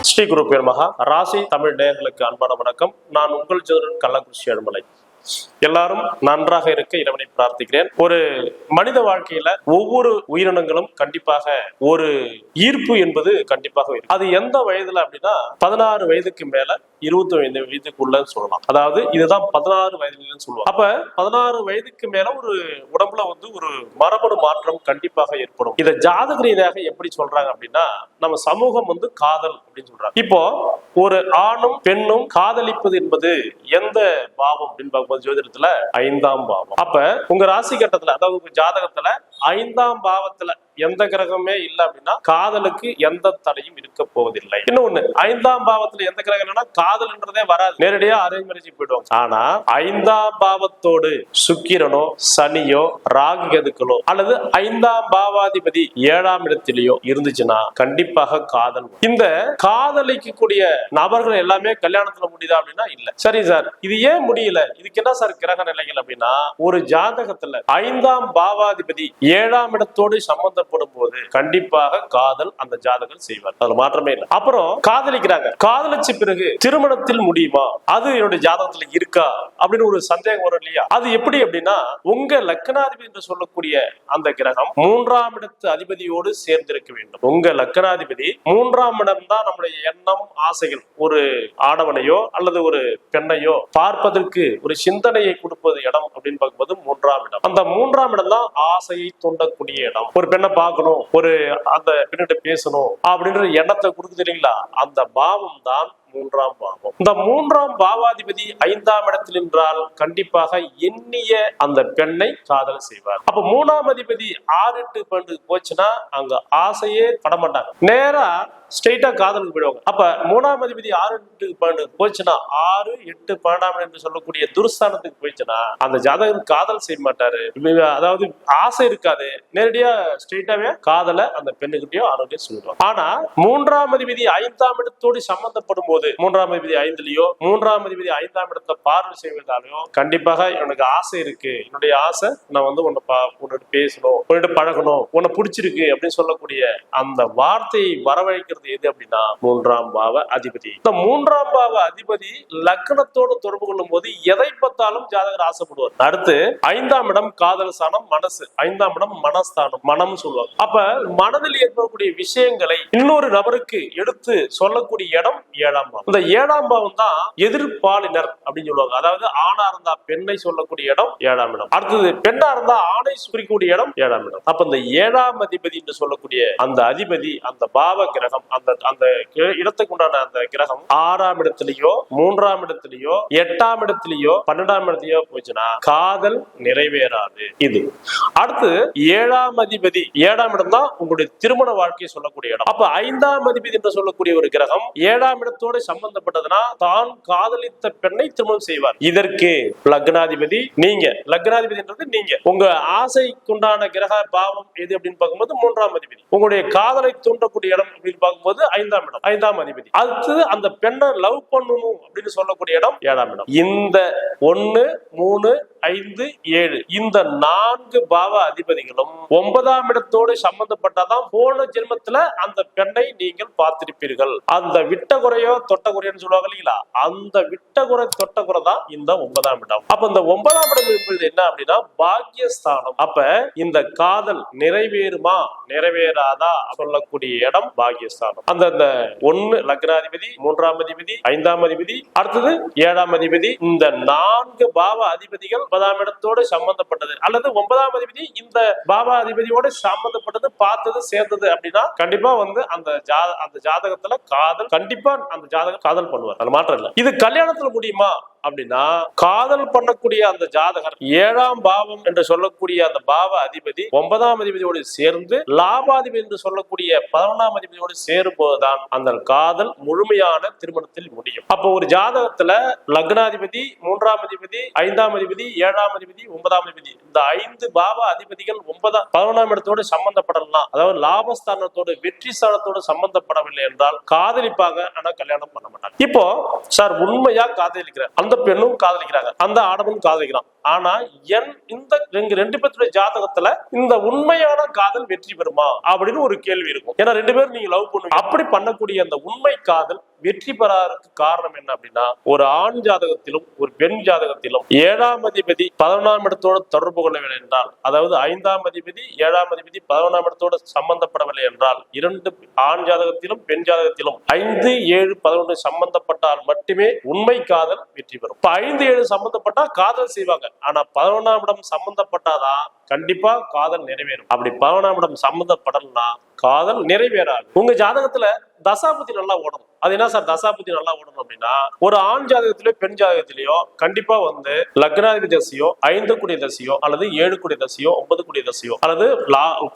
ஸ்ரீ குரு மகா. ராசி தமிழ் நேயர்களுக்கு அன்பான வணக்கம். நான் உங்கள் ஜோதன் கள்ளக்குறிச்சி அனுமலை எல்லாரும் நன்றாக இருக்க இறைவனை பிரார்த்திக்கிறேன். ஒரு மனித வாழ்க்கையில ஒவ்வொரு உயிரினங்களும் கண்டிப்பாக ஒரு ஈர்ப்பு என்பது கண்டிப்பாக அது எந்த வயதுல அப்படின்னா பதினாறு வயதுக்கு மேல இருபத்தி ஐந்து வயதுக்குள்ள சொல்லலாம். அதாவது இதுதான் பதினாறு வயதுலன்னு சொல்லுவாங்க. அப்ப பதினாறு வயதுக்கு மேல ஒரு உடம்புல வந்து ஒரு மரபணு மாற்றம் கண்டிப்பாக ஏற்படும். இதை ஜாதக ரீதியாக எப்படி சொல்றாங்க அப்படின்னா நம்ம சமூகம் வந்து காதல் அப்படின்னு சொல்றாங்க. இப்போ ஒரு ஆணும் பெண்ணும் காதலிப்பது என்பது எந்த பாவம் அப்படின்னு பார்க்கும்போது ஜோதிடத்துல ஐந்தாம் பாவம். அப்ப உங்க ராசி கட்டத்துல அதாவது உங்க ஜாதகத்துல ஐந்தாம் பாவத்துல எந்த கிரகமே இல்லை அப்படின்னா காதலுக்கு எந்த தடையும் இருக்க போவதில்லை. இன்னொன்னு ஐந்தாம் பாவத்துல எந்த கிரகம் இல்லைன்னா காதல்ன்றதே வராது. நேரடியா அரேஞ்ச் மேரேஜ் போயிடுவாங்க. ஆனா ஐந்தாம் பாவத்தோடு சுக்கிரனோ சனியோ ராகு கதுக்களோ அல்லது ஐந்தாம் பாவாதிபதி ஏழாம் இடத்திலேயோ இருந்துச்சுன்னா கண்டிப்பாக காதல் இந்த காதலிக்கக்கூடிய நபர்கள் எல்லாமே கல்யாணத்துல முடியுதா அப்படின்னா இல்ல. சரி சார் இது ஏன் முடியல? இதுக்கு என்ன சார் கிரக நிலைகள் அப்படின்னா ஒரு ஜாதகத்துல ஐந்தாம் பாவாதிபதி ஏழாம் இடத்தோடு சம்பந்தப்படும் போது கண்டிப்பாக காதல் அந்த ஜாதகர் செய்வார். அதுல மாற்றமே இல்லை. அப்புறம் காதலிக்கிறாங்க. காதலிச்ச பிறகு திருமணத்தில் முடியுமா? அது என்னுடைய ஜாதகத்துல இருக்கா? அப்படின்னு ஒரு சந்தேகம் வரும் இல்லையா? அது எப்படி அப்படின்னா உங்க லக்னாதிபதி என்று சொல்லக்கூடிய அந்த கிரகம் மூன்றாம் இடத்து அதிபதியோடு சேர்ந்திருக்க வேண்டும். உங்க லக்னாதிபதி மூன்றாம் இடம் தான் நம்முடைய எண்ணம் ஆசைகள். ஒரு ஆடவனையோ அல்லது ஒரு பெண்ணையோ பார்ப்பதற்கு ஒரு சிந்தனையை கொடுப்பது இடம் அப்படின்னு பார்க்கும்போது மூன்றாம் இடம். அந்த மூன்றாம் இடம் தான் ஆசையை தூண்டக்கூடிய இடம். ஒரு பெண்ணை பார்க்கணும் ஒரு அந்த பெண்ணிட்ட பேசணும் அப்படின்ற எண்ணத்தை கொடுக்குது இல்லைங்களா? அந்த பாவம் தான் மூன்றாம் பாவம். இந்த மூன்றாம் பாவாதிபதி ஐந்தாம் இடத்தில் என்றால் கண்டிப்பாக எண்ணிய அந்த பெண்ணை காதல் செய்வார். அப்ப மூணாம் அதிபதி ஆறு எட்டு பண்டு போச்சுன்னா அங்க ஆசையே படமாட்டாங்க. நேரா ஸ்ட்ரெயிட்டா காதலுக்கு போயிடுவாங்க. அப்ப மூணாம் அதிபதி ஆறு எட்டு பன்னெண்டு போச்சுன்னா ஆறு எட்டு பன்னெண்டாம் என்று சொல்லக்கூடிய துர்ஸ்தானத்துக்கு போயிடுச்சுன்னா அந்த ஜாதகம் காதல் செய்ய மாட்டாரு. அதாவது ஆசை இருக்காது. நேரடியா ஸ்ட்ரெயிட்டாவே காதலை அந்த பெண்ணுகிட்டயோ ஆரோக்கியம் சொல்லிடுவாங்க. ஆனா மூன்றாம் அதிபதி ஐந்தாம் இடத்தோடு சம்பந்தப்படும் போது மூன்றாம் அதிபதி ஐந்துலயோ மூன்றாம் அதிபதி ஐந்தாம் இடத்தை பார்வை செய்வதாலையோ கண்டிப்பாக எனக்கு ஆசை இருக்கு. என்னுடைய ஆசை நான் வந்து உன்னை பா பேசணும் உன்னிட்டு பழகணும் உன்னை பிடிச்சிருக்கு அப்படின்னு சொல்லக்கூடிய அந்த வார்த்தையை வரவழைக்கிறது எது அப்படின்னா மூன்றாம் பாவ அதிபதி. இந்த மூன்றாம் பாவ அதிபதி லக்னத்தோடு தொடர்பு கொள்ளும் போது எதை பார்த்தாலும் ஜாதகர் ஆசைப்படுவார். அடுத்து ஐந்தாம் இடம் காதல் ஸ்தானம் மனசு. ஐந்தாம் இடம் மனஸ்தானம் மனம் சொல்லுவாங்க அப்ப மனதில் ஏற்படக்கூடிய விஷயங்களை இன்னொரு நபருக்கு எடுத்து சொல்லக்கூடிய இடம் ஏழாம் பாவம். இந்த ஏழாம் பாவம் தான் எதிர்பாலினர் அப்படின்னு சொல்லுவாங்க. அதாவது ஆணா இருந்தா பெண்ணை சொல்லக்கூடிய இடம் ஏழாம் இடம். அடுத்தது பெண்ணா இருந்தா ஆணை குறிக்கக்கூடிய இடம் ஏழாம் இடம். அப்ப இந்த ஏழாம் அதிபதி என்று சொல்லக்கூடிய அந்த அதிபதி அந்த பாவ கிரகம் அந்த அந்த இடத்துக்கு உண்டான அந்த கிரகம் ஆறாம் இடத்துலயோ மூன்றாம் இடத்துலயோ எட்டாம் இடத்துலயோ பன்னெண்டாம் இடத்துலயோ போச்சுன்னா காதல் நிறைவேறாது. இது. அடுத்து ஏழாம் அதிபதி ஏழாம் இடம் தான் உங்களுடைய திருமண வாழ்க்கையை சொல்லக்கூடிய இடம். அப்ப ஐந்தாம் அதிபதி என்று சொல்லக்கூடிய ஒரு கிரகம் ஏழாம் இடத்தோடு சம்பந்தப்பட்டதுன்னா தான் காதலித்த பெண்ணை திருமணம் செய்வார். இதற்கு லக்னாதிபதி நீங்க. லக்னாதிபதின்றது நீங்க. உங்க ஆசைக்குண்டான கிரக பாவம் எது அப்படின்னு பார்க்கும்போது மூன்றாம் அதிபதி. உங்களுடைய காதலை தூண்டக்கூடிய இடம் அப்படின்னு போது ஐந்தாம் இடம் ஐந்தாம் அதிபதி. அடுத்தது அந்த பெண்ணை லவ் பண்ணணும் அப்படின்னு சொல்லக்கூடிய இடம் ஏழாம் இடம். இந்த ஒன்னு மூணு ஐந்து ஏழு. இந்த நான்கு பாவ அதிபதிகளும் ஒன்பதாம் இடத்தோடு சம்பந்தப்பட்டாதான் போன ஜென்மத்துல அந்த பெண்ணை நீங்கள் பார்த்திருப்பீர்கள். அந்த விட்ட குறையோ தொட்ட சொல்லுவாங்க இல்லைங்களா? அந்த விட்ட குறை தொட்ட குறை தான் இந்த ஒன்பதாம் இடம். அப்ப இந்த ஒன்பதாம் இடம் என்பது என்ன அப்படின்னா பாக்கியஸ்தானம் அப்ப இந்த காதல் நிறைவேறுமா? நிறைவேறாதா? சொல்லக்கூடிய இடம் பாக்கியஸ்தானம் அந்த அந்த ஒன்னு லக்னாதிபதி மூன்றாம் அதிபதி ஐந்தாம் அதிபதி அடுத்தது ஏழாம் அதிபதி. இந்த நான்கு பாவ அதிபதிகள் ஒன்பதாம் இடத்தோடு சம்பந்தப்பட்டது. அல்லது ஒன்பதாம் அதிபதி இந்த பாபா அதிபதியோடு சம்பந்தப்பட்டது பார்த்தது சேர்ந்தது அப்படின்னா கண்டிப்பா வந்து அந்த ஜா அந்த ஜாதகத்துல காதல் கண்டிப்பா அந்த ஜாதகம் காதல் பண்ணுவார். அது மாற்றம் இல்லை. இது கல்யாணத்துல முடியுமா? அப்படின்னா காதல் பண்ணக்கூடிய அந்த ஜாதகர் ஏழாம் பாவம் என்று சொல்லக்கூடிய அந்த பாவ அதிபதி ஒன்பதாம் அதிபதியோடு சேர்ந்து லாபாதிபதி என்று சொல்லக்கூடிய பதினொன்றாம் அதிபதியோடு சேரும் போதுதான் அந்த காதல் முழுமையான திருமணத்தில் முடியும். அப்போ ஒரு ஜாதகத்துல லக்னாதிபதி மூன்றாம் அதிபதி ஐந்தாம் அதிபதி ஏழாம் அதிபதி ஒன்பதாம் அதிபதி இந்த ஐந்து பாவ அதிபதிகள் ஒன்பதாம் பதினொன்றாம் இடத்தோடு சம்பந்தப்படலாம். அதாவது லாபஸ்தானத்தோடு வெற்றி ஸ்தானத்தோடு சம்பந்தப்படவில்லை என்றால் காதலிப்பாங்க ஆனா கல்யாணம் பண்ண மாட்டாங்க. இப்போ சார் உண்மையா காதலிக்கிறார் அந்த பெண்ணும் காதலிக்கிறாங்க. அந்த ஆடவனும் காதலிக்கிறான். ஆனா என் இந்த எங்க ரெண்டு பேர்த்துடைய ஜாதகத்துல இந்த உண்மையான காதல் வெற்றி பெறுமா? அப்படின்னு ஒரு கேள்வி இருக்கும். ஏன்னா ரெண்டு பேரும் நீங்க லவ் பண்ணுவீங்க. அப்படி பண்ணக்கூடிய அந்த உண்மை காதல் வெற்றி பெறாததுக்கு காரணம் என்ன அப்படின்னா ஒரு ஆண் ஜாதகத்திலும் ஒரு பெண் ஜாதகத்திலும் ஏழாம் அதிபதி பதினொன்றாம் இடத்தோட தொடர்பு கொள்ளவில்லை என்றால் அதாவது ஐந்தாம் அதிபதி ஏழாம் அதிபதி பதினொன்றாம் இடத்தோட சம்பந்தப்படவில்லை என்றால் இரண்டு ஆண் ஜாதகத்திலும் பெண் ஜாதகத்திலும் ஐந்து ஏழு பதினொன்று சம்பந்தப்பட்டால் மட்டுமே உண்மை காதல் வெற்றி பெறும். இப்ப ஐந்து ஏழு சம்பந்தப்பட்டா காதல் செய்வாங்க. ஆனா பதினொன்றாம் இடம் சம்பந்தப்பட்டாதான் கண்டிப்பா காதல் நிறைவேறும். அப்படி பதினொன்றாம் இடம் சம்பந்தப்படலாம் காதல் நிறைவேறாது. உங்க ஜாதகத்துல தசாபதி நல்லா ஓடணும். அது என்ன சார் தசாபதி நல்லா ஓடணும் அப்படின்னா ஒரு ஆண் ஜாதகத்திலயோ பெண் ஜாதகத்திலயோ கண்டிப்பா வந்து லக்னாதிபதி தசையோ ஐந்து குடி தசையோ அல்லது ஏழு குடி தசையோ ஒன்பது குடி தசையோ அல்லது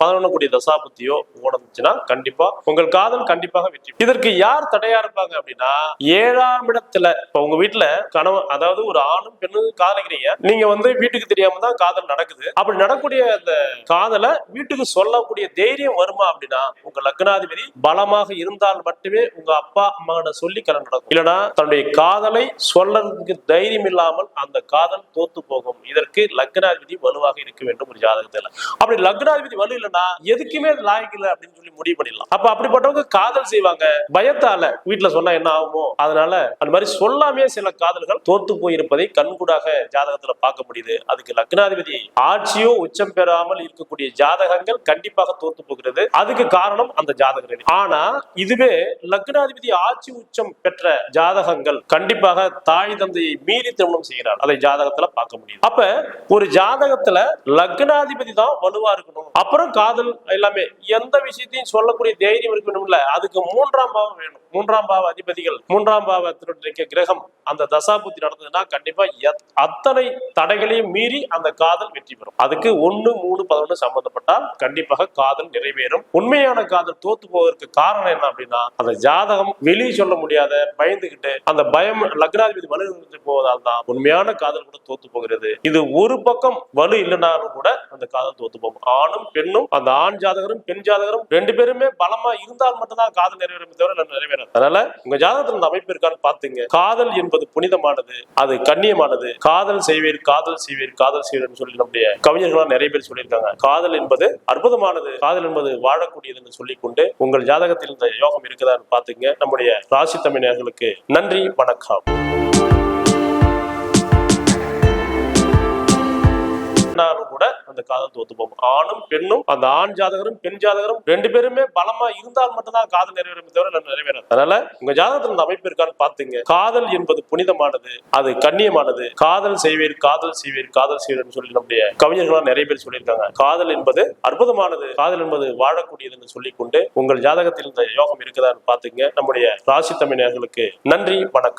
பதினொன்னு குடி தசாபுத்தியோ ஓடணுச்சுன்னா கண்டிப்பா உங்கள் காதல் கண்டிப்பாக வெற்றி இதற்கு யார் தடையா இருப்பாங்க அப்படின்னா ஏழாம் இடத்துல இப்ப உங்க வீட்டுல கணவன் அதாவது ஒரு ஆணும் பெண்ணும் காதலிக்கிறீங்க நீங்க வந்து வீட்டுக்கு தெரியாம தான் காதல் நடக்குது. அப்படி நடக்கூடிய அந்த காதலை வீட்டுக்கு சொல்லக்கூடிய தைரியம் வருமா அப்படின்னா உங்க லக்னாதிபதி பலமாக இருந்தால் மட்டுமே உங்க அப்பா அம்மா சொல்லி கல்யாணம் நடக்கும். இல்லைன்னா தன்னுடைய காதலை சொல்றதுக்கு தைரியம் இல்லாமல் அந்த காதல் தோத்து போகும். இதற்கு லக்னாதிபதி வலுவாக இருக்க வேண்டும் ஒரு ஜாதகத்தில். அப்படி லக்னாதிபதி வலு இல்லைன்னா எதுக்குமே அது லாயக்கு இல்லை அப்படின்னு சொல்லி முடிவு பண்ணிடலாம். அப்ப அப்படிப்பட்டவங்க காதல் செய்வாங்க. பயத்தால. வீட்டுல சொன்னா என்ன ஆகுமோ? அதனால அந்த மாதிரி சொல்லாமே சில காதல்கள் தோத்து போயிருப்பதை கண்கூடாக ஜாதகத்துல பார்க்க முடியுது. அதுக்கு லக்னாதிபதி ஆட்சியோ உச்சம் பெறாமல் இருக்கக்கூடிய ஜாதகங்கள் கண்டிப்பாக தோத்து போகிறது. அதுக்கு காரணம் அந்த ஜாதகம் ஆனா இதுவே லக்னாதிபதி ஆட்சி உச்சம் பெற்ற ஜாதகங்கள் கண்டிப்பாக தாய் தந்தையை மீறி திருமணம் செய்கிறார் அதை ஜாதகத்துல பார்க்க முடியும் அப்ப ஒரு ஜாதகத்துல லக்னாதிபதி தான் வலுவா இருக்கணும். அப்புறம் காதல் எல்லாமே. எந்த விஷயத்தையும் சொல்லக்கூடிய தைரியம் இருக்கணும்ல அதுக்கு மூன்றாம் பாவம் வேணும். மூன்றாம் பாவ அதிபதிகள் மூன்றாம் பாவத்தினுடைய கிரகம் அந்த தசாபுத்தி நடந்ததுன்னா கண்டிப்பா எத்- அத்தனை தடைகளையும் மீறி அந்த காதல் வெற்றி பெறும். அதுக்கு ஒண்ணு மூணு பதினொன்று சம்பந்தப்பட்டால் கண்டிப்பாக காதல் நிறைவேறும். உண்மையான காதல் தோத்து போவதற்கு காரணம் என்ன அப்படின்னா அந்த ஜாதகம் வெளியே சொல்ல முடியாத பயந்துகிட்டு அந்த பயம் லக்னாதிபதி வலு இருந்து போவதால் தான் உண்மையான காதல் கூட தோத்து போகிறது. இது ஒரு பக்கம் வலு இல்லைனாலும் கூட அந்த காதல் தோத்து போகும். ஆணும் பெண்ணும் அந்த ஆண் ஜாதகரும் பெண் ஜாதகரும் ரெண்டு பேருமே பலமா இருந்தால் மட்டும்தான் காதல் நிறைவேறும் தவிர நிறைவேறும் அதனால உங்க ஜாதகத்தில் இந்த அமைப்பு இருக்கான்னு பாத்துங்க. காதல் என்பது புனிதமானது அது கண்ணியமானது. காதல் செய்வீர் காதல் செய்வீர் காதல் செய்வீர்னு சொல்லி நம்முடைய கவிஞர்களாம் நிறைய பேர் சொல்லியிருக்காங்க. காதல் என்பது அற்புதமானது காதல் என்பது வாழக்கூடியது என்று சொல்லிக்கொண்டு உங்கள் ஜாதகத்தில் இந்த யோகம் இருக்குதான்னு பாத்துங்க. நம்முடைய ராசி தமிழர்களுக்கு நன்றி வணக்கம். ஆனாலும் கூட அந்த காதல் தோத்து போகும் ஆணும் பெண்ணும் அந்த ஆண் ஜாதகரும் பெண் ஜாதகரும் ரெண்டு பேருமே பலமா இருந்தால் மட்டும்தான் காதல் நிறைவேறும் தவிர நிறைவேறும் அதனால உங்க ஜாதகத்துல இந்த அமைப்பு இருக்கான்னு பாத்துங்க. காதல் என்பது புனிதமானது அது கண்ணியமானது. காதல் செய்வீர் காதல் செய்வீர் காதல் செய்வீர்னு சொல்லி நம்முடைய கவிஞர்களால் நிறைய பேர் சொல்லியிருக்காங்க. காதல் என்பது அற்புதமானது காதல் என்பது வாழக்கூடியது என்று சொல்லிக்கொண்டு உங்கள் ஜாதகத்தில் இந்த யோகம் இருக்குதான்னு பாத்துங்க. நம்முடைய ராசி தமிழர்களுக்கு நன்றி வணக்கம்.